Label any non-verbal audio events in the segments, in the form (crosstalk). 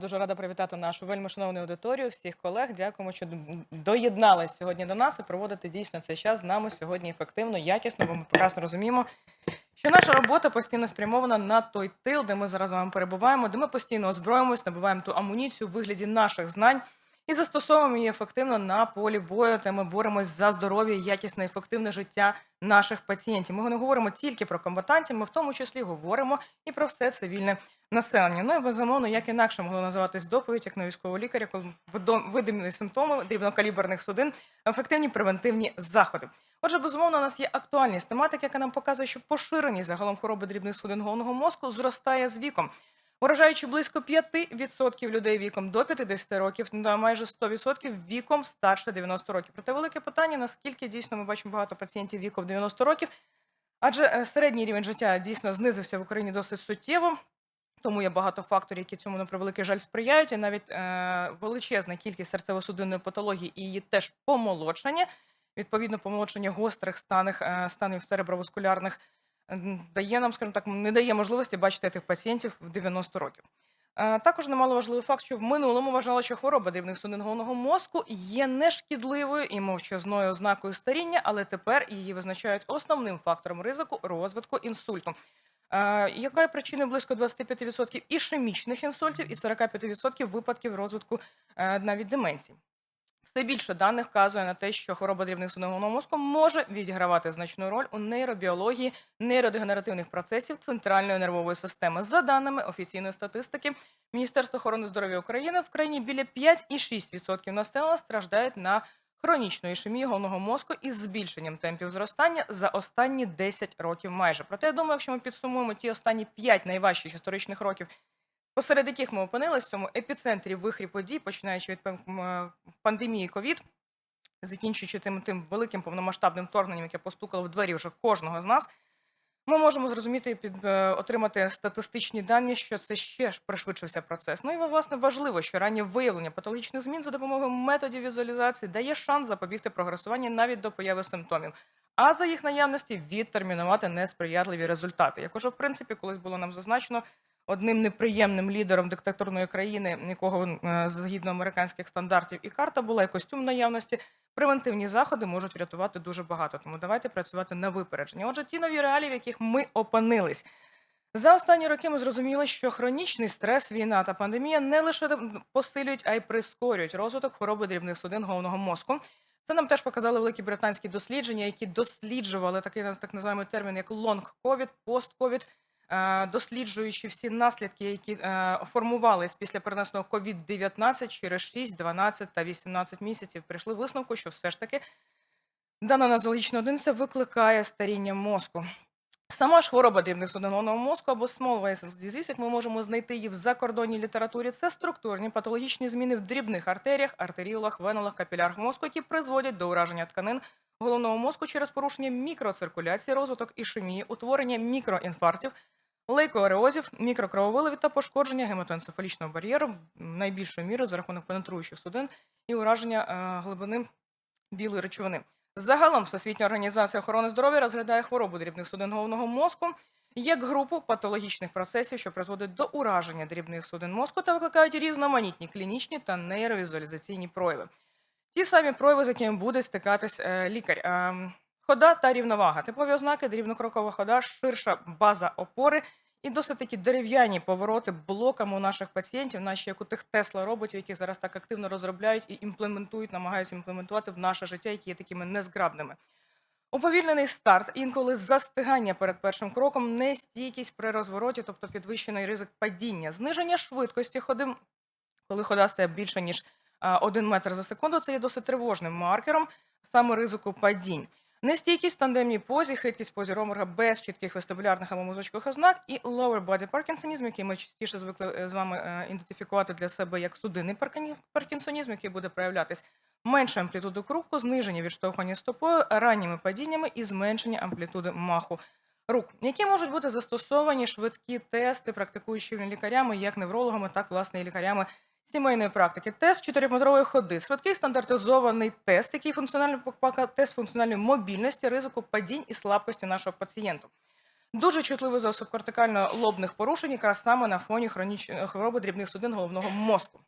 Дуже рада привітати нашу вельми шановну аудиторію, всіх колег. Дякуємо, що доєдналися сьогодні до нас і проводити дійсно цей час з нами сьогодні ефективно, якісно, бо ми прекрасно розуміємо, що наша робота постійно спрямована на той тил, де ми зараз з вами перебуваємо, де ми постійно озброїмось, набуваємо ту амуніцію в вигляді наших знань і застосовуємо її ефективно на полі бою. Де ми боремось за здоров'я, якісне, ефективне життя наших пацієнтів. Ми не говоримо тільки про комбатантів, ми в тому числі говоримо і про все цивільне населення. Ну і безумовно, як інакше могло називатись доповідь, як на військового лікаря, коли видимі симптоми дрібнокаліберних судин, ефективні превентивні заходи. Отже, безумовно, у нас є актуальність тематики, яка нам показує, що поширеність загалом хвороби дрібних судин головного мозку зростає з віком. Вражаючи близько 5% людей віком до 50 років, та майже 100% віком старше 90 років. Проте велике питання, наскільки дійсно ми бачимо багато пацієнтів віком 90 років, адже е, середній рівень життя дійсно знизився в Україні досить суттєво. Тому є багато факторів, які цьому на превеликий жаль сприяють, і навіть е, величезна кількість серцево-судинної патології і її теж помолодшення, відповідно, помолодшення гострих станів, е, станів цереброваскулярних м, дає нам, скажімо так, не дає можливості бачити тих пацієнтів в 90 років. Е, Також немало важливий факт, що в минулому вважали, що хвороба дрібних судин головного мозку є нешкідливою і мовчазною ознакою старіння, але тепер її визначають основним фактором ризику розвитку інсульту. Е, яка є причиною близько 25% ішемічних інсультів і 45% випадків розвитку е, навіть деменції. Все більше даних вказує на те, що хвороба дрібних судин мозку може відігравати значну роль у нейробіології нейродегенеративних процесів центральної нервової системи. За даними офіційної статистики Міністерства охорони здоров'я України, в країні біля 5,6% населення страждають на хронічну ішемію головного мозку із збільшенням темпів зростання за останні 10 років майже. Проте я думаю, якщо ми підсумуємо ті останні 5 найважчих історичних років, посеред яких ми опинилися в цьому епіцентрі вихрі подій, починаючи від пан- пандемії ковід, закінчуючи тим, тим великим повномасштабним вторгненням, яке постукало в двері вже кожного з нас, ми можемо зрозуміти під, е, отримати статистичні дані, що це ще ж пришвидшився процес. Ну і власне важливо, що раннє виявлення патологічних змін за допомогою методів візуалізації дає шанс запобігти прогресуванню навіть до появи симптомів. А за їх наявності відтермінувати несприятливі результати. Як уже, в принципі, колись було нам зазначено, одним неприємним лідером диктатурної країни, якого е, згідно американських стандартів і карта була, і костюм наявності, превентивні заходи можуть врятувати дуже багато. Тому давайте працювати на випередження. Отже, ті нові реалії, в яких ми опинились. За останні роки ми зрозуміли, що хронічний стрес, війна та пандемія не лише посилюють, а й прискорюють розвиток хвороби дрібних судин головного мозку. Це нам теж показали великі британські дослідження, які досліджували такий так називаємо термін як лонг-ковід, пост-ковід, досліджуючи всі наслідки, які е, формувались після перенесеного COVID-19 через 6, 12 та 18 місяців, прийшли висновку, що все ж таки дана нозологічна одиниця викликає старіння мозку. Сама ж хвороба дрібних судин головного мозку або small vessel disease, як ми можемо знайти її в закордонній літературі, це структурні патологічні зміни в дрібних артеріях, артеріолах, веналах, капілярах мозку, які призводять до ураження тканин головного мозку через порушення мікроциркуляції, розвиток ішемії, утворення мікроінфарктів, лейкоареозів, мікрокрововиливів та пошкодження гематоенцефалічного бар'єру найбільшою мірою за рахунок пенетруючих судин і ураження е, глибини білої речовини. Загалом Всесвітня організація охорони здоров'я розглядає хворобу дрібних судин головного мозку як групу патологічних процесів, що призводять до ураження дрібних судин мозку та викликають різноманітні клінічні та нейровізуалізаційні прояви. Ті самі прояви, з якими буде стикатись е, лікар. Ем, хода та рівновага. Типові ознаки дрібнокрокова хода, ширша база опори і досить такі дерев'яні повороти блоками у наших пацієнтів, наші як у тих Тесла роботів, яких зараз так активно розробляють і імплементують, намагаються імплементувати в наше життя, які є такими незграбними. Уповільнений старт, інколи застигання перед першим кроком, нестійкість при розвороті, тобто підвищений ризик падіння, зниження швидкості ходи, коли хода стає більше ніж 1 метр за секунду, це є досить тривожним маркером саме ризику падінь. Нестійкість тандемній позі, хиткість позі ромерга без чітких вестибулярних або мозочкових ознак і lower body паркінсонізм, який ми частіше звикли е, з вами е, ідентифікувати для себе як судинний паркінсонізм, який буде проявлятись менше амплітуди круку, зниження відштовхування стопою, ранніми падіннями і зменшення амплітуди маху рук, які можуть бути застосовані швидкі тести практикуючими лікарями, як неврологами, так власне і лікарями сімейної практики. Тест чотириметрової ходи, швидкий стандартизований тест, який функціональний тест функціональної мобільності, ризику падінь і слабкості нашого пацієнта. Дуже чутливий за субкортикально-лобних порушень, якраз саме на фоні хвороби дрібних судин головного мозку.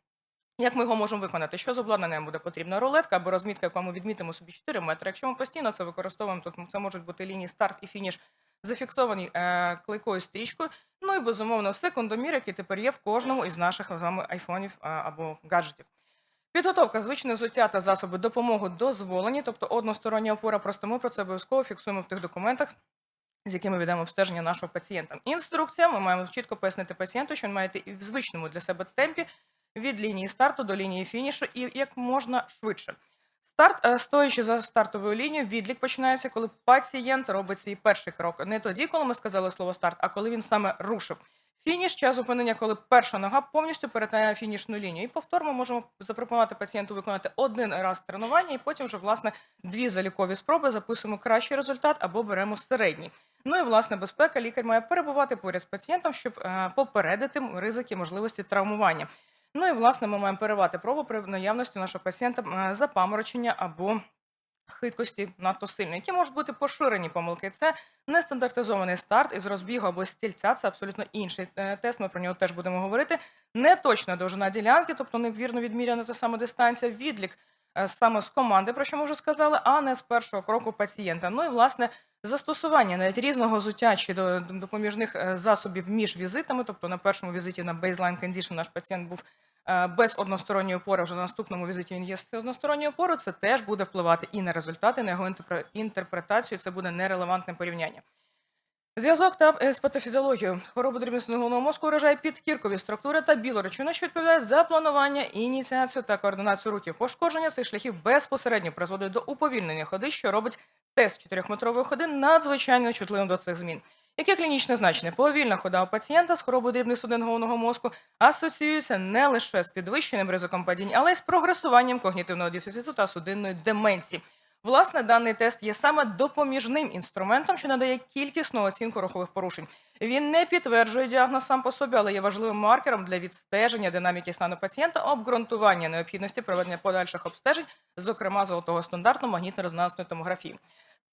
Як ми його можемо виконати? Що з обладнанням буде потрібна? Рулетка або розмітка, яку ми відмітимо собі 4 метри. Якщо ми постійно це використовуємо, то це можуть бути лінії старт і фініш зафіксовані е, клейкою стрічкою. Ну і безумовно секундомір, який тепер є в кожному із наших з вами айфонів а, або гаджетів. Підготовка звичне взуття та засоби допомоги дозволені, тобто одностороння опора. Просто ми про це обов'язково фіксуємо в тих документах, з якими ведемо обстеження нашого пацієнта. Інструкція. Ми маємо чітко пояснити пацієнту, що він має йти в звичному для себе темпі від лінії старту до лінії фінішу і як можна швидше. Старт, е, стоячи за стартовою лінією, відлік починається, коли пацієнт робить свій перший крок. Не тоді, коли ми сказали слово старт, а коли він саме рушив. Фініш час зупинення, коли перша нога повністю перетинає фінішну лінію. І повтор ми можемо запропонувати пацієнту виконати один раз тренування, і потім вже власне дві залікові спроби записуємо кращий результат або беремо середній. Ну і власне безпека. Лікар має перебувати поряд з пацієнтом, щоб е, попередити ризики можливості травмування. Ну і власне ми маємо перевати пробу при наявності нашого пацієнта е, запаморочення або хиткості надто сильні, які можуть бути поширені помилки. Це нестандартизований старт із розбігу або стільця. Це абсолютно інший е, тест. Ми про нього теж будемо говорити. Неточна довжина ділянки, тобто невірно відміряна та сама дистанція, відлік саме з команди, про що ми вже сказали, а не з першого кроку пацієнта. Ну і власне застосування навіть різного зуття чи до допоміжних е, засобів між візитами. Тобто на першому візиті на baseline condition наш пацієнт був е, без односторонньої опори. Вже на наступному візиті він є з односторонньою опорою. Це теж буде впливати і на результати, на його інтерпре- інтерпретацію. Це буде нерелевантне порівняння. Зв'язок та з патофізіологією хвороби дрібного головного мозку вражає підкіркові структури та білоречовини, що відповідають за планування, ініціацію та координацію рухів. Пошкодження цих шляхів безпосередньо призводить до уповільнення ходи, що робить тест 4-метрової ходи надзвичайно чутливим до цих змін. Яке клінічне значення? Повільна хода у пацієнта з хворобою дрібних судин головного мозку асоціюється не лише з підвищеним ризиком падінь, але й з прогресуванням когнітивного дефіциту та судинної деменції. Власне, даний тест є саме допоміжним інструментом, що надає кількісну оцінку рухових порушень. Він не підтверджує діагноз сам по собі, але є важливим маркером для відстеження динаміки стану пацієнта, обґрунтування необхідності проведення подальших обстежень, зокрема золотого стандарту магнітно-резонансної томографії.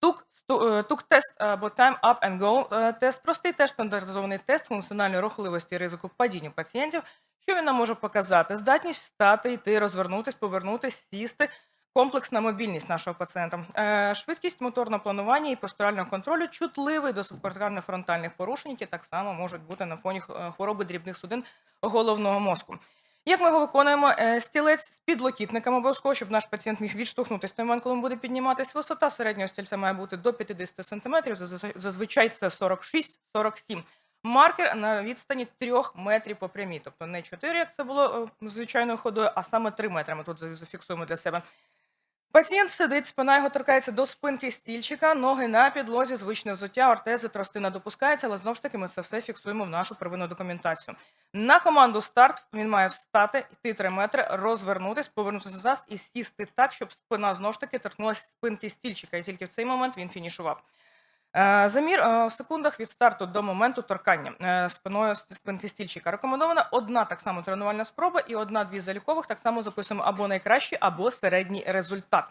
Тук, е, тук-тест або Time Up and Go е, тест простий теж стандартизований тест функціональної рухливості і ризику падіння пацієнтів. Що він нам може показати? Здатність встати, йти, розвернутись, повернутись, сісти, комплексна мобільність нашого пацієнта, Е, швидкість моторного планування і постурального контролю чутливий до субкортикально-фронтальних порушень, які так само можуть бути на фоні е, хвороби дрібних судин головного мозку. Як ми його виконуємо? Е, Стілець з підлокітниками обов'язково, щоб наш пацієнт міг відштовхнутися той момент, коли він буде підніматись. Висота середнього стільця має бути до 50 см, зазвичай це 46-47 Маркер на відстані 3 метрів по прямій, тобто не 4, як це було звичайною ходою, а саме 3 метри. Ми тут зафіксуємо для себе. Пацієнт сидить, спина його торкається до спинки стільчика, ноги на підлозі, звичне взуття, ортези, тростина допускається, але знову ж таки ми це все фіксуємо в нашу первинну документацію. На команду старт він має встати, йти 3 метри, розвернутись, повернутися назад і сісти так, щоб спина знову ж таки торкнулася спинки стільчика. І тільки в цей момент він фінішував. Е, Замір е, в секундах від старту до моменту торкання е, спиною спинки стільчика. Рекомендована одна так само тренувальна спроба і одна-дві залікових так само записуємо або найкращий, або середній результат.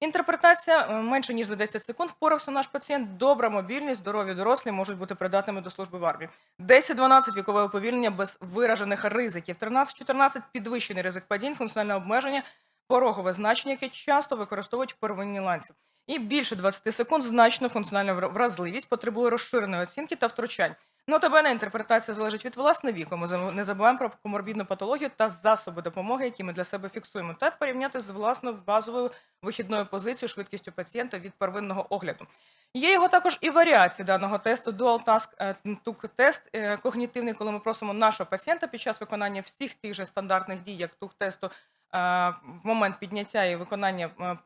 Інтерпретація менше ніж за 10 секунд впорався наш пацієнт. Добра мобільність, здорові дорослі можуть бути придатними до служби в армії. 10-12 вікове уповільнення без виражених ризиків. 13-14 підвищений ризик падінь, функціональне обмеження, порогове значення, яке часто використовують в первинній ланці. І більше 20 секунд значно функціональна вразливість потребує розширеної оцінки та втручань. Нотабene інтерпретація залежить від власне віку. Ми не забуваємо про коморбідну патологію та засоби допомоги, які ми для себе фіксуємо, та порівняти з власною базовою вихідною позицією швидкістю пацієнта від первинного огляду. Є його також і варіації даного тесту Dual Task е, Tuck тест когнітивний, коли ми просимо нашого пацієнта під час виконання всіх тих же стандартних дій, як тух тесту в момент підняття і виконання е,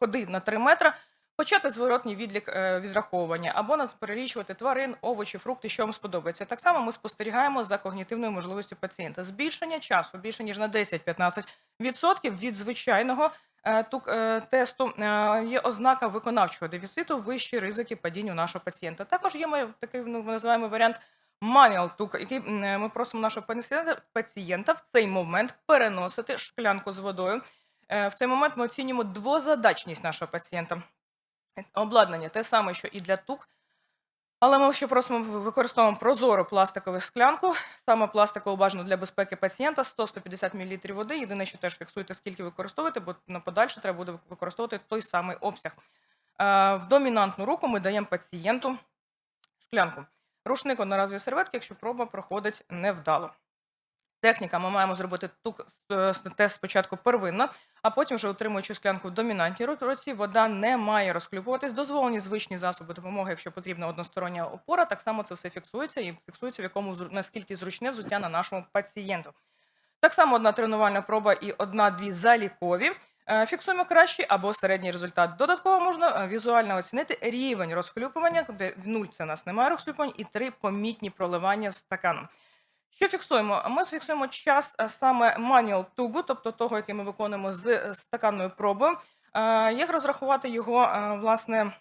ходи на 3 метра, почати зворотній відлік е, відраховування або нас перелічувати тварин, овочі, фрукти, що вам сподобається. Так само ми спостерігаємо за когнітивною можливістю пацієнта. Збільшення часу більше ніж на 10-15% від звичайного е, е, тесту є ознака виконавчого дефіциту, вищі ризики падіння у нашого пацієнта. Також є ми- такий ну, ми називаємо варіант. Тук, який ми просимо нашого пацієнта в цей момент переносити шклянку з водою. Е, В цей момент ми оцінюємо двозадачність нашого пацієнта. Обладнання те саме, що і для тук. Але ми ще просимо використовуємо прозору пластикову склянку, саме пластикову бажано для безпеки пацієнта 100-150 мл води. Єдине, що теж фіксуйте, скільки використовуєте, бо на подальше треба буде використовувати той самий обсяг. Е, В домінантну руку ми даємо пацієнту шклянку. Рушник одноразові серветки, якщо проба проходить невдало. Техніка ми маємо зробити с- с- тест спочатку первинно, а потім, вже отримуючи склянку в домінантній ру- руці, вода не має розхлюбуватись. Дозволені звичні засоби допомоги, якщо потрібна одностороння опора. Так само це все фіксується і фіксується, в якому наскільки зручне взуття на нашому пацієнту. Так само одна тренувальна проба і одна-дві залікові. Е, Фіксуємо кращий або середній результат. Додатково можна е, візуально оцінити рівень розхлюпування, де 0 – це у нас немає розхлюпувань, і 3 – помітні проливання стаканом. Що фіксуємо? Ми фіксуємо час е, саме manual тугу, тобто того, який ми виконуємо з е, стаканною пробою. Е, Як розрахувати його, власне,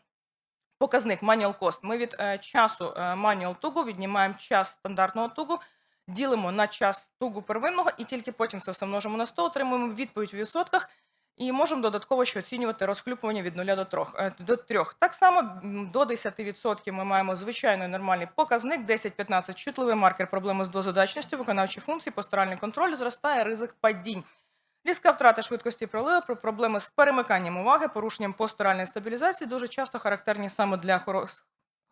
показник manual cost? Ми від часу manual тугу віднімаємо час стандартного тугу, ділимо на час тугу первинного і тільки потім це все множимо на 100, отримуємо відповідь у відсотках. І можемо додатково ще оцінювати розхлюпування від 0 до 3. До 3. Так само до 10% ми маємо звичайний нормальний показник, 10-15 чутливий маркер проблеми з дозадачністю, виконавчі функції, постуральний контроль, зростає ризик падінь. Різка втрата швидкості проливу, про проблеми з перемиканням уваги, порушенням постуральної стабілізації дуже часто характерні саме для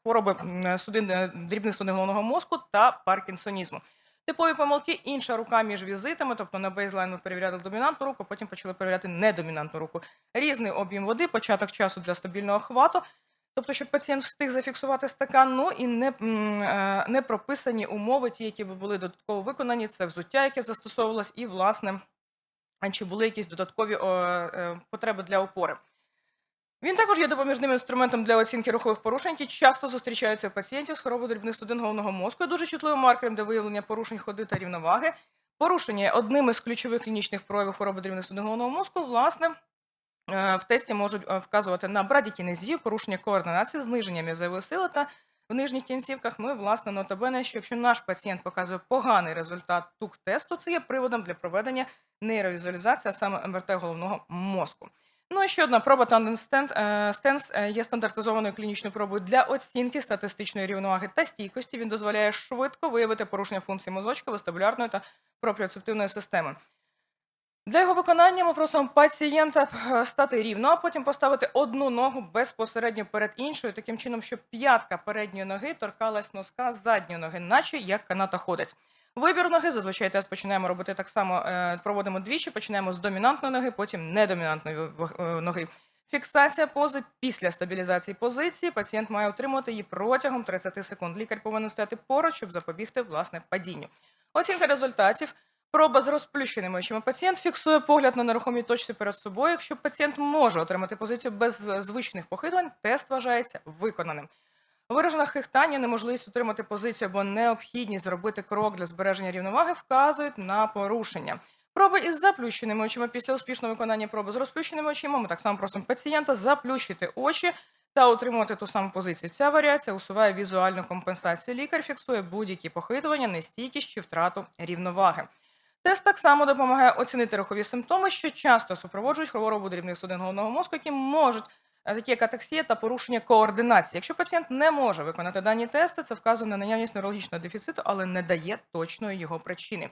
хвороби судин, е, дрібних судин головного мозку та паркінсонізму. Типові помилки інша рука між візитами, тобто на бейзлайн ми перевіряли домінантну руку, потім почали перевіряти недомінантну руку. Різний об'єм води, початок часу для стабільного хвату, тобто, щоб пацієнт встиг зафіксувати стакан, ну і не, е, не прописані умови, ті, які би були додатково виконані, це взуття, яке застосовувалось, і, власне, чи були якісь додаткові е, потреби для опори. Він також є допоміжним інструментом для оцінки рухових порушень, які часто зустрічаються у пацієнтів з хворобою дрібних судин головного мозку, і дуже чутливим маркером для виявлення порушень ходи та рівноваги. Порушення одним із ключових клінічних проявів хвороби дрібних судин головного мозку, власне, е, в тесті можуть е, вказувати на брадікінезію, порушення координації, зниження м'язової сили та в нижніх кінцівках. Ми, власне, нотабене, що якщо наш пацієнт показує поганий результат ТУК-тесту, це є приводом для проведення нейровізуалізації, а саме МРТ головного мозку. Ну і ще одна проба е, є стандартизованою клінічною пробою для оцінки статистичної рівноваги та стійкості. Він дозволяє швидко виявити порушення функцій мозочка, вестибулярної та пропріоцептивної системи. Для його виконання ми просимо пацієнта е, стати рівно, а потім поставити одну ногу безпосередньо перед іншою, таким чином, щоб п'ятка передньої ноги торкалась носка задньої ноги, наче як канатоходець. Вибір ноги зазвичай тест починаємо робити так само. е, Проводимо двічі. Починаємо з домінантної ноги, потім недомінантної е, ноги. Фіксація пози після стабілізації позиції. Пацієнт має отримувати її протягом 30 секунд. Лікар повинен стояти поруч, щоб запобігти власне падінню. Оцінка результатів. Проба з розплющеними очима. Пацієнт фіксує погляд на нерухомій точці перед собою. Якщо пацієнт може отримати позицію без е, звичних похитувань, тест вважається виконаним. Виражена хихтання, неможливість утримати позицію або необхідність зробити крок для збереження рівноваги вказують на порушення. Проби із заплющеними очима після успішного виконання проби з розплющеними очима. Ми так само просимо пацієнта заплющити очі та утримувати ту саму позицію. Ця варіація усуває візуальну компенсацію. Лікар фіксує будь-які похитування, нестійкість чи втрату рівноваги. Тест так само допомагає оцінити рухові симптоми, що часто супроводжують хворобу дрібних судин головного мозку, які можуть такі як атаксія та порушення координації. Якщо пацієнт не може виконати дані тести, це вказує на наявність неврологічного дефіциту, але не дає точної його причини.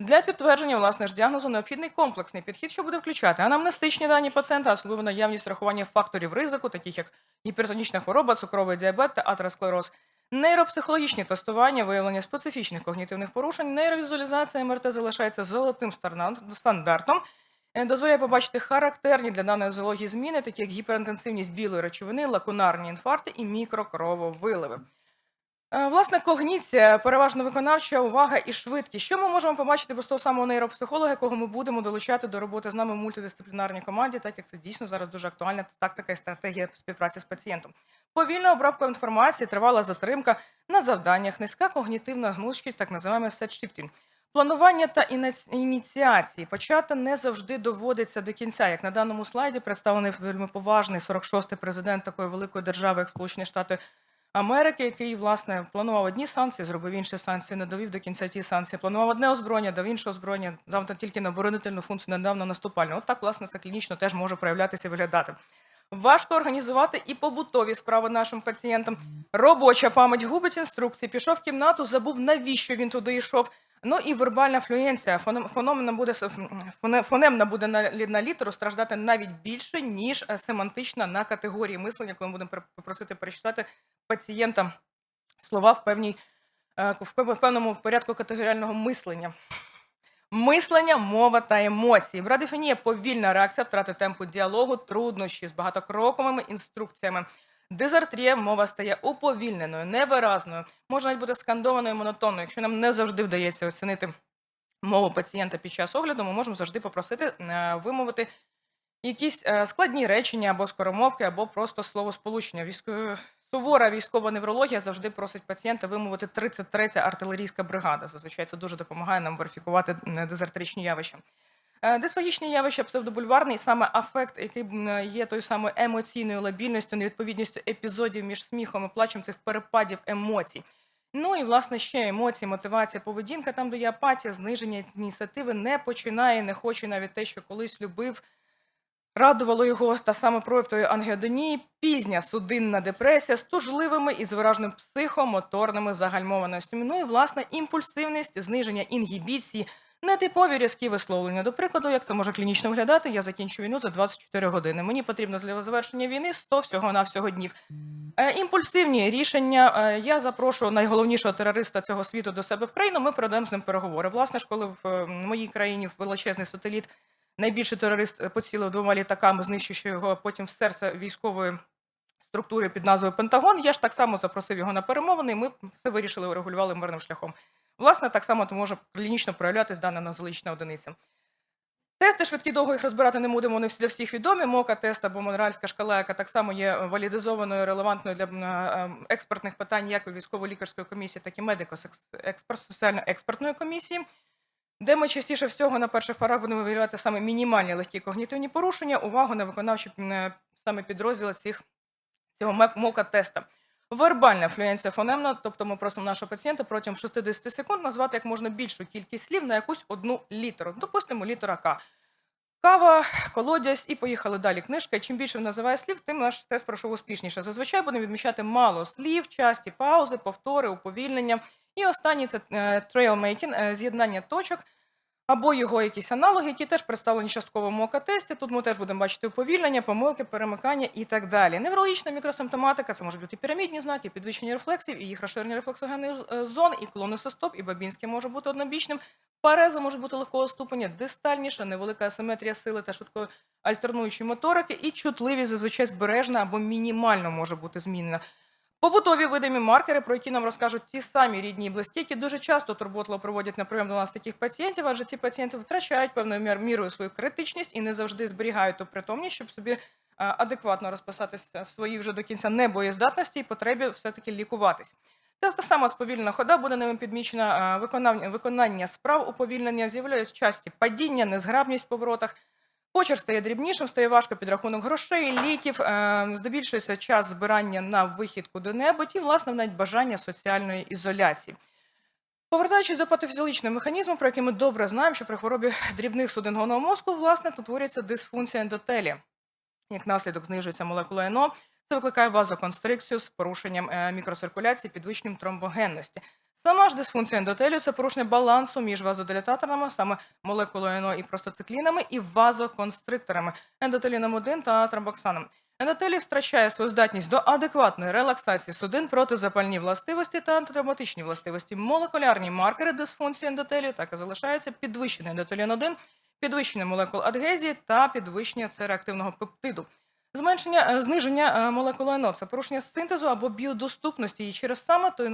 Для підтвердження власне ж діагнозу необхідний комплексний підхід, що буде включати анамнестичні дані пацієнта, особливо наявність врахування факторів ризику, таких як гіпертонічна хвороба, цукровий діабет та атеросклероз. Нейропсихологічні тестування, виявлення специфічних когнітивних порушень, нейровізуалізація МРТ залишається золотим стандартом, е, дозволяє побачити характерні для даної зоології зміни, такі як гіперінтенсивність білої речовини, лакунарні інфаркти і мікрокрововиливи. Е, Власне, когніція, переважно виконавча увага і швидкість. Що ми можемо побачити без того самого нейропсихолога, якого ми будемо долучати до роботи з нами в мультидисциплінарній команді, так як це дійсно зараз дуже актуальна тактика і стратегія співпраці з пацієнтом. Повільна обробка інформації, тривала затримка на завданнях, низька когнітивна гнучкість, так називаємо shifting. Планування та ініці- ініціації почати не завжди доводиться до кінця. Як на даному слайді представлений вельми поважний 46-й президент такої великої держави, як Сполучені Штати Америки, який власне планував одні санкції, зробив інші санкції, не довів до кінця ті санкції. Планував одне озброєння, дав інше озброєння, дав тільки на оборонительну функцію, не на наступальну. От так, власне, це клінічно теж може проявлятися і виглядати. Важко організувати і побутові справи нашим пацієнтам. Робоча пам'ять губить інструкції, пішов в кімнату, забув, навіщо він туди йшов. Ну і вербальна флюенція. Фоном- Фономена буде фоне- фонемна буде на, на літеру страждати навіть більше, ніж е, семантична на категорії мислення, коли ми будемо пр- попросити перечитати пацієнтам слова в певній е, в певному порядку категоріального мислення. Мислення, мова та емоції. Брадифонія – повільна реакція, втрати темпу діалогу, труднощі з багатокроковими інструкціями. Дизартрія мова стає уповільненою, невиразною, може навіть бути скандованою, монотонною. Якщо нам не завжди вдається оцінити мову пацієнта під час огляду, ми можемо завжди попросити е, вимовити якісь е, складні речення або скоромовки, або просто словосполучення. Сувора військова неврологія завжди просить пацієнта вимовити 33-я артилерійська бригада. Зазвичай це дуже допомагає нам верифікувати м, дезартричні явища. Е, Дисфагічні явища псевдобульварний, саме афект, який є тою самою емоційною лабільністю, невідповідністю епізодів між сміхом і плачем цих перепадів емоцій. Ну і власне ще емоції, мотивація, поведінка, там, де є апатія, зниження ініціативи, не починає, не хоче навіть те, що колись любив, радувало його та саме прояв тої ангіодонії, пізня судинна депресія з тужливими і з виражними психомоторними загальмованостями. Ну і власне імпульсивність, зниження інгібіції, нетипові різкі висловлення. До прикладу, як це може клінічно виглядати, я закінчу війну за 24 години. Мені потрібно для завершення війни 100 всього навсього днів. Е, Імпульсивні рішення. Е, Я запрошую найголовнішого терориста цього світу до себе в країну. Ми проведемо з ним переговори. Власне ж, коли в е, моїй країні величезний сателіт, найбільший терорист е, поцілив двома літаками, знищивши його потім в серце військової структури під назвою Пентагон. Я ж так само запросив його на перемовини, і ми все вирішили урегулювали мирним шляхом. Власне, так само то може клінічно проявлятись дана нозологічна одиниця. Тести швидкі довго їх розбирати не будемо, вони для всіх відомі. Мока тест або монреальська шкала, яка так само є валідизованою, релевантною для е, експертних питань як військово-лікарської комісії, так і медико-соціально-експертної комісії, де ми частіше всього на перших порах будемо виявляти саме мінімальні легкі когнітивні порушення, увагу на виконавчі е, саме підрозділи цих, цього мока теста. Вербальна флюенція фонемна, тобто ми просимо нашого пацієнта протягом 60 секунд назвати як можна більшу кількість слів на якусь одну літеру. Допустимо, літера К. Кава, колодязь і поїхали далі. Книжка. Чим більше він називає слів, тим наш тест пройшов успішніше. Зазвичай будемо відмічати мало слів, часті паузи, повтори, уповільнення. І останній це трейлмейкінг, з'єднання точок або його якісь аналоги, які теж представлені в мока-тесті. Тут ми теж будемо бачити уповільнення, помилки, перемикання і так далі. Неврологічна мікросимптоматика це можуть бути пірамідні знаки, підвищення рефлексів і їх розширення рефлексогенних е, зон, і клонусостоп, і бабінське може бути однобічним. Пареза може бути легкого ступеня, дистальніша, невелика асиметрія сили та швидкої альтернуючої моторики, і чутливість зазвичай збережна або мінімально може бути змінена. Побутові видимі маркери, про які нам розкажуть ті самі рідні і близькі, які дуже часто турботливо проводять на прийом до нас таких пацієнтів, адже ці пацієнти втрачають певною мір- мірою свою критичність і не завжди зберігають ту притомність, щоб собі адекватно розписатися в своїй вже до кінця небоєздатності і потребі все-таки лікуватись. Та сама сповільнена хода буде ними підмічена а, виконання, виконання справ уповільнення, з'являються часті падіння, незграбність поворотах. Почерк стає дрібнішим, стає важко підрахунок грошей, ліків, е, здебільшується час збирання на вихід куди-небудь і, власне, навіть бажання соціальної ізоляції. Повертаючись до патофізіологічного механізму, про який ми добре знаємо, що при хворобі дрібних судин головного мозку, власне, тут твориться дисфункція ендотелія. Як наслідок знижується молекула НО, це викликає вазоконстрикцію з порушенням е, мікроциркуляції, підвищенням тромбогенності. Сама ж дисфункція ендотелію – це порушення балансу між вазодилататорами, саме молекулою НО і простациклінами, і вазоконстрикторами ендотеліном 1 та тромбоксаном. Ендотелій втрачає свою здатність до адекватної релаксації судин, протизапальні властивості та антитравматичні властивості. Молекулярні маркери дисфункції ендотелію так і залишаються підвищений ендотелін 1, підвищення молекул адгезії та підвищення цереактивного пептиду. Зменшення е, зниження е, молекули це порушення синтезу або біодоступності, і через саме то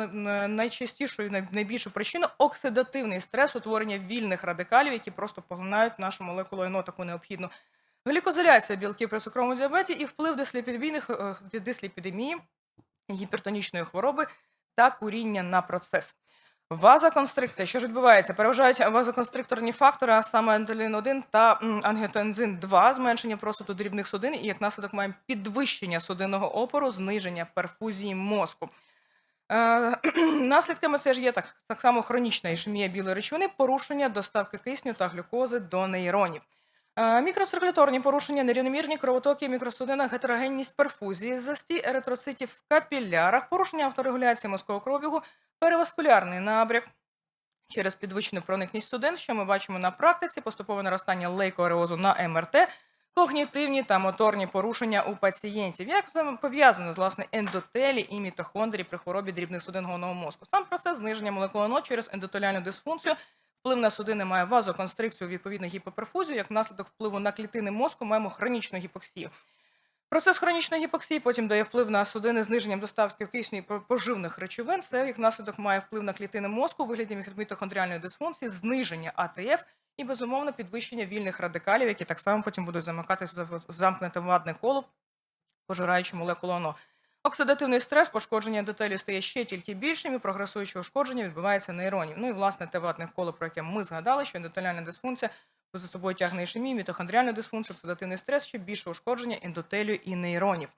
найчастішу і най- найбільшу причину оксидативний стрес, утворення вільних радикалів, які просто поглинають нашу молекулу НО таку необхідну. Глікозиляція білків при цукровому діабеті і вплив дисліпідемійних е, дисліпідемії, гіпертонічної хвороби та куріння на процес. Вазоконстрикція. Що ж відбувається? Переважають вазоконстрикторні фактори, а саме ентелін 1 та ангіотензин 2, зменшення просуту дрібних судин, і як наслідок маємо підвищення судинного опору, зниження перфузії мозку. Е, наслідками це ж є так, так само хронічна ішемія білої речовини, порушення доставки кисню та глюкози до нейронів. Е, Мікроциркуляторні порушення, нерівномірні кровотоки в мікросудинах, гетерогенність перфузії, застій еритроцитів в капілярах, порушення авторегуляції мозкового кровобігу, переваскулярний набряк через підвищену проникність судин, що ми бачимо на практиці, поступове наростання лейкоареозу на МРТ, когнітивні та моторні порушення у пацієнтів. Як це пов'язано з власне ендотелі і мітохондрії при хворобі дрібних судин головного мозку? Сам процес зниження молекулного НО через ендотеліальну дисфункцію Вплив на судини має вазоконстрикцію, відповідно гіпоперфузію. Як наслідок впливу на клітини мозку маємо хронічну гіпоксію. Процес хронічної гіпоксії потім дає вплив на судини зниженням доставки кисню і поживних речовин. Це як наслідок має вплив на клітини мозку у вигляді міт- мітохондріальної дисфункції, зниження АТФ і безумовно підвищення вільних радикалів, які так само потім будуть замикатися в замкнете вадне коло, пожираючи молекулу ОНО. Оксидативний стрес, пошкодження ендотелію стає ще тільки більшим, і прогресуюче ушкодження відбувається нейронів. Ну і власне те ватне коло, про яке ми згадали, що ендотеліальна дисфункція за собою тягне ішемію, мітохондріальну дисфункцію, оксидативний стрес, ще більше ушкодження ендотелію і нейронів.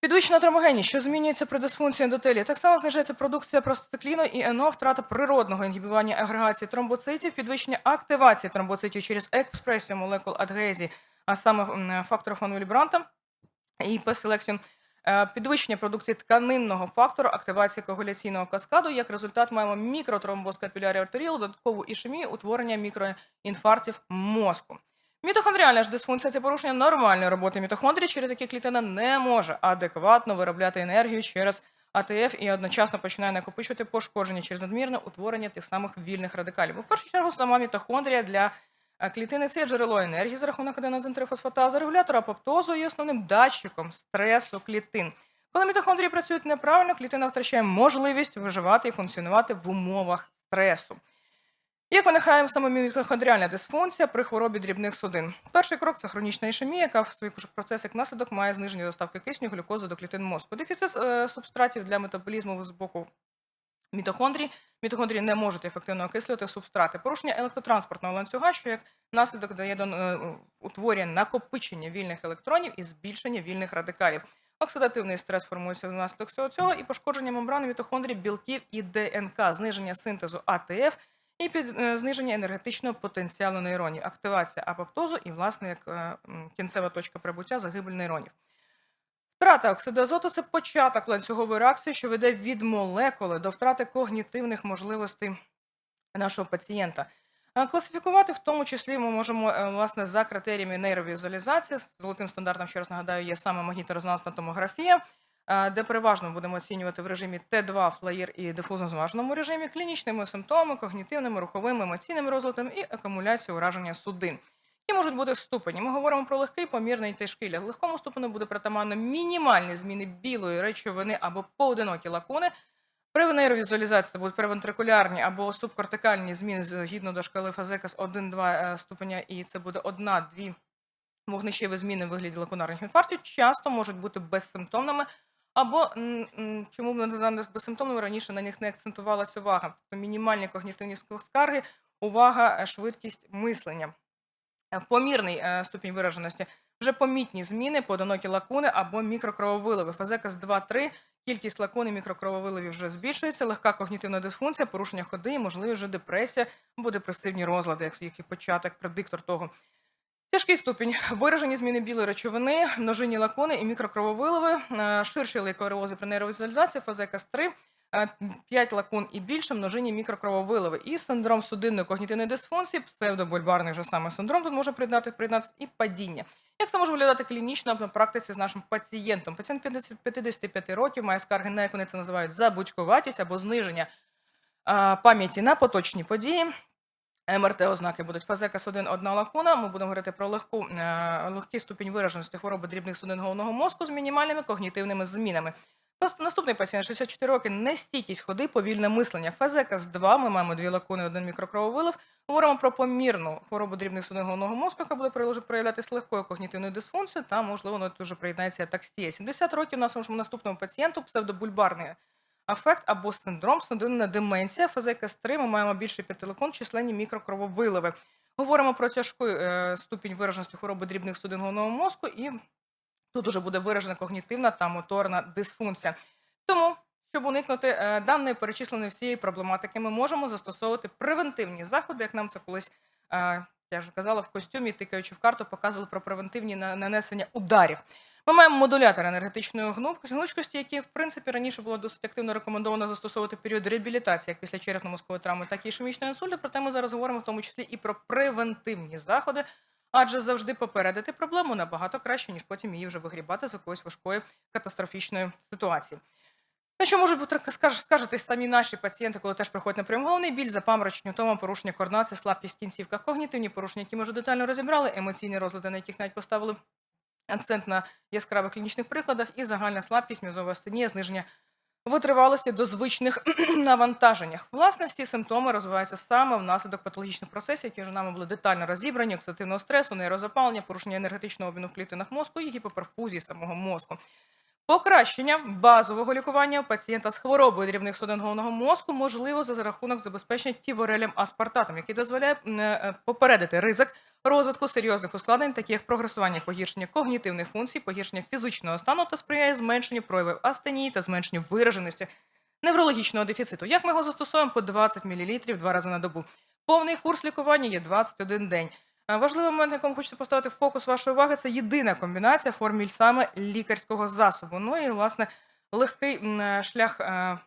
Підвищена тромогенність, що змінюється при дисфункції ендотелії. Так само знижується продукція простацикліну і НО, втрата природного інгібування агрегації тромбоцитів, підвищення активації тромбоцитів через експресію молекул адгезії, а саме м, фактору фон Вільбранта і е, підвищення продукції тканинного фактору, активації коагуляційного каскаду. Як результат маємо мікротромбоз капілярі артеріал, додаткову ішемію, утворення мікроінфарктів мозку. Мітохондріальна ж дисфункція це порушення нормальної роботи мітохондрій, через які клітина не може адекватно виробляти енергію через АТФ і одночасно починає накопичувати пошкодження через надмірне утворення тих самих вільних радикалів. Бо в першу чергу сама мітохондрія для е, клітини є джерело енергії за рахунок аденозинтрифосфатазу, регулятор апоптозу і основним датчиком стресу клітин. Коли мітохондрії працюють неправильно, клітина втрачає можливість виживати і функціонувати в умовах стресу. Як виникає саме мітохондріальна дисфункція при хворобі дрібних судин? Перший крок це хронічна ішемія, яка в своїх процесах наслідок має зниження доставки кисню, глюкози до клітин мозку. Дефіцит е, субстратів для метаболізму з боку мітохондрій. Мітохондрії не можуть ефективно окислювати субстрати. Порушення електротранспортного ланцюга, що як наслідок дає до е, утворення накопичення вільних електронів і збільшення вільних радикалів. Оксидативний стрес формується внаслідок всього цього і пошкодження мембрани мітохондрій, білків і ДНК, зниження синтезу АТФ і під е, зниження енергетичного потенціалу нейронів, активація апоптозу і, власне, як е, кінцева точка прибуття загибель нейронів. Втрата оксиду азоту це початок ланцюгової реакції, що веде від молекули до втрати когнітивних можливостей нашого пацієнта. Е, Класифікувати в тому числі ми можемо е, власне за критеріями нейровізуалізації. Золотим стандартом, ще раз нагадаю, є саме магніторезонансна томографія, е, де переважно будемо оцінювати в режимі Т2, флаїр і дифузно зваженому режимі клінічними симптомами, когнітивними, руховими, емоційними розладами і акумуляцією ураження судин. Які можуть бути ступені. Ми говоримо про легкий, помірний і тяжкий. Для легкому ступеню буде притаманно мінімальні зміни білої речовини або поодинокі лакуни. При нейровізуалізації це будуть превентрикулярні або субкортикальні зміни згідно до шкали Фазекас 1-2 ступеня, і це буде одна-дві вогнищеві зміни в вигляді лакунарних інфарктів, часто можуть бути безсимптомними, або чому ми називаємо безсимптомними, раніше на них не акцентувалася увага. Тобто мінімальні когнітивні скарги, увага, е, швидкість мислення. Е, Помірний е, ступінь вираженості вже помітні зміни, поодинокі лакуни або мікрокрововиливи. Фазекас 2-3, кількість лакун і мікрокрововиливів вже збільшується, легка когнітивна дисфункція, порушення ходи і, можливо, вже депресія або депресивні розлади, як їх і початок, предиктор того. Тяжкий ступінь виражені зміни білої речовини, множинні лакуни і мікрокрововиливи, е, ширші лейкоареози при нейровізуалізації, фазекас 3, 5 лакун і більше множинні мікрокрововиливи. І синдром судинної когнітивної дисфункції, псевдобульбарний вже саме синдром, тут може приєднати, приєднатися і падіння. Як це може виглядати клінічно на практиці з нашим пацієнтом? Пацієнт 50 55 років має скарги на, як вони це називають, забудькуватість або зниження пам'яті на поточні події. МРТ ознаки будуть фазекас 1 одна лакуна. Ми будемо говорити про легку, е, легкий ступінь вираженості хвороби дрібних судин головного мозку з мінімальними когнітивними змінами. Просто наступний пацієнт 64 роки, нестійкість ходи, повільне мислення. Фазекас 2, ми маємо дві лакуни, один мікрокрововилив. Говоримо про помірну хворобу дрібних судин головного мозку, яка буде проявлятися легкою когнітивною дисфункцією, та, можливо, ну, дуже приєднається атаксія. 70 років нашому наступному пацієнту псевдобульбарний афект або синдром, судинна деменція, фазекас 3, ми маємо більше п'яти лакун, численні мікрокрововиливи. Говоримо про тяжку е, ступінь вираженості хвороби дрібних судин головного мозку, і тут уже буде виражена когнітивна та моторна дисфункція. Тому, щоб уникнути е, даної перечисленої всієї проблематики, ми можемо застосовувати превентивні заходи, як нам це колись е, я вже казала, в костюмі, тикаючи в карту, показували про превентивні на- нанесення ударів. Ми маємо модулятор енергетичної гнучкості, який, в принципі, раніше було досить активно рекомендовано застосовувати період реабілітації, як після черепно-мозкової травми, так і ішемічної інсульту. Проте ми зараз говоримо в тому числі і про превентивні заходи, адже завжди попередити проблему набагато краще, ніж потім її вже вигрібати з якоїсь важкої катастрофічної ситуації. На що можуть бути скаж- самі наші пацієнти, коли теж приходять на прийом? Головний біль, запаморочення, втома, порушення координації, слабкість в кінцівках, когнітивні порушення, які ми вже детально розібрали, емоційні розлади, на яких навіть поставили акцент на яскравих клінічних прикладах, і загальна слабкість, м'язова астенія, зниження витривалості до звичних (clears throat) навантаженнях. Власне, всі симптоми розвиваються саме внаслідок патологічних процесів, які вже нами були детально розібрані: оксидативного стресу, нейрозапалення, порушення енергетичного обміну в клітинах мозку і гіпоперфузії самого мозку. Покращення базового лікування пацієнта з хворобою дрібних судин головного мозку можливо за рахунок забезпечення тіворелем аспартатом, який дозволяє е, попередити ризик розвитку серйозних ускладнень, таких як прогресування, погіршення когнітивних функцій, погіршення фізичного стану та сприяє зменшенню проявів астенії та зменшенню вираженості неврологічного дефіциту. Як ми його застосуємо по 20 мл два рази на добу? Повний курс лікування є 21 день. А Важливий момент, на якому хочеться поставити фокус вашої уваги, це єдина комбінація формуль саме лікарського засобу. Ну і власне легкий е, шлях е,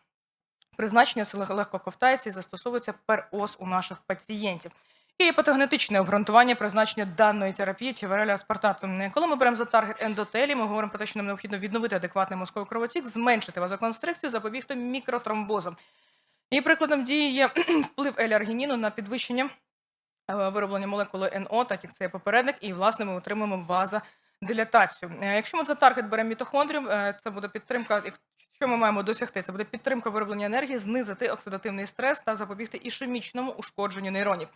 призначення легко ковтається і застосовується перос у наших пацієнтів. І патогенетичне обґрунтування призначення даної терапії тівереля аспартату. Коли ми беремо за таргет ендотелі, ми говоримо про те, що нам необхідно відновити адекватний мозковий кровотік, зменшити вазоконстрикцію, запобігти мікротромбозам. І прикладом дії є (clears throat) вплив еляргініну на підвищення е, вироблення молекули НО, так як це є попередник, і власне ми отримуємо вазодилатацію. Е, Якщо ми за таргет беремо мітохондрію, е, це буде підтримка. Що ми маємо досягти? Це буде підтримка вироблення енергії, знизити оксидативний стрес та запобігти ішемічному ушкодженню нейронів.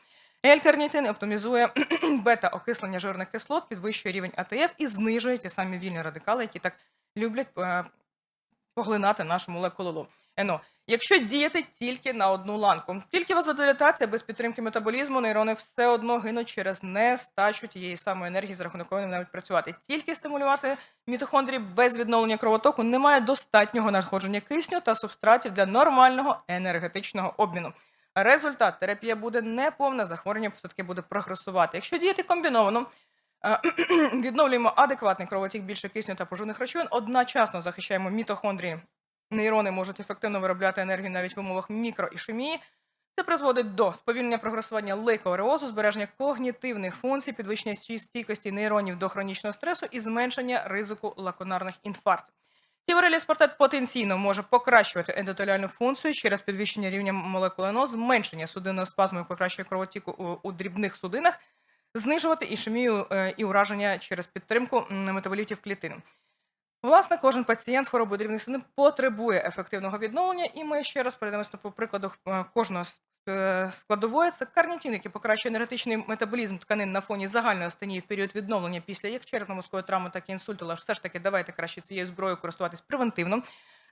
L-карнітин оптимізує (clears throat) бета-окислення жирних кислот, підвищує рівень АТФ і знижує ті самі вільні радикали, які так люблять е, поглинати нашу молекулу НО. Якщо діяти тільки на одну ланку, тільки вазодилатація без підтримки метаболізму, нейрони все одно гинуть через нестачу тієї самої енергії, за рахунок якої вони навіть працювати. Тільки стимулювати мітохондрії без відновлення кровотоку немає достатнього надходження кисню та субстратів для нормального енергетичного обміну. Результат терапія буде неповна, захворювання все-таки буде прогресувати. Якщо діяти комбіновано, е, (clears throat) відновлюємо адекватний кровотік більше кисню та поживних речовин, одночасно захищаємо мітохондрії. Нейрони можуть ефективно виробляти енергію навіть в умовах мікроішемії. Це призводить до сповільнення прогресування лейкоареозу, збереження когнітивних функцій, підвищення стійкості нейронів до хронічного стресу і зменшення ризику лакунарних інфарктів. Тіверелі спортет потенційно може покращувати ендотеліальну функцію через підвищення рівня молекули НО, зменшення судинного спазму і покращення кровотіку у, дрібних судинах, знижувати ішемію е, і ураження через підтримку метаболітів клітин. Власне, кожен пацієнт з хворобою дрібних синів потребує ефективного відновлення, і ми ще раз перейдемося по прикладу е, кожного е, складової. Це карнітін, який покращує енергетичний метаболізм тканин на фоні загальної астенії в період відновлення після як черепно-мозкової травми, так і інсульту. Але все ж таки давайте краще цією зброєю користуватись превентивно.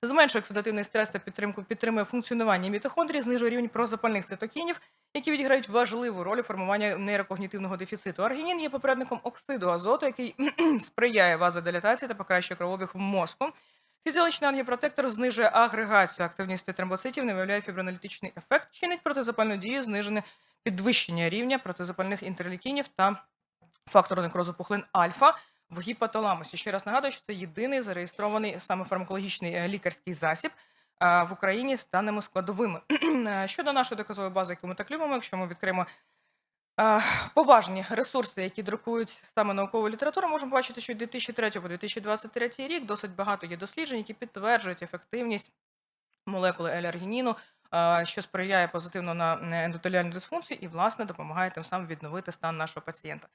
Зменшує оксидативний стрес та підтримку підтримує функціонування мітохондрій, знижує рівень прозапальних цитокінів, які відіграють важливу роль у формуванні нейрокогнітивного дефіциту. Аргінін є попередником оксиду азоту, який (clears throat) сприяє вазодилатації та покращує кровообіг в мозку. Фізіологічний ангіпротектор знижує агрегацію активності тромбоцитів, не виявляє фіброаналітичний ефект, чинить протизапальну дію, знижене підвищення рівня протизапальних інтерлікінів та фактору некрозу пухлин альфа в гіпоталамусі. Ще раз нагадую, що це єдиний зареєстрований саме фармакологічний е, лікарський засіб в Україні з даними складовими. (clears throat) Е, Щодо нашої доказової бази, яку ми так любимо, якщо ми відкриємо е, поважні ресурси, які друкують саме наукову літературу, можемо бачити, що від 2003 по 2023 рік досить багато є досліджень, які підтверджують ефективність молекули еляргініну, е, що сприяє позитивно на ендотеліальну дисфункцію і, власне, допомагає тим самим відновити стан нашого пацієнта.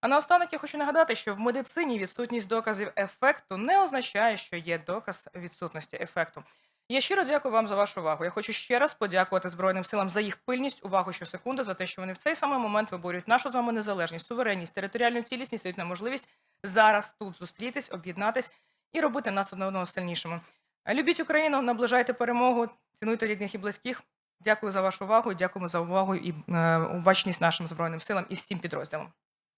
А наостанок я хочу нагадати, що в медицині відсутність доказів ефекту не означає, що є доказ відсутності ефекту. Я щиро дякую вам за вашу увагу. Я хочу ще раз подякувати Збройним силам за їх пильність, увагу щосекунди, за те, що вони в цей самий момент виборюють нашу з вами незалежність, суверенність, територіальну цілісність, дають можливість зараз тут зустрітись, об'єднатись і робити нас одне одного сильнішими. Любіть Україну, наближайте перемогу, цінуйте рідних і близьких. Дякую за вашу увагу. Дякуємо за увагу і е, уважність нашим збройним силам і всім підрозділам.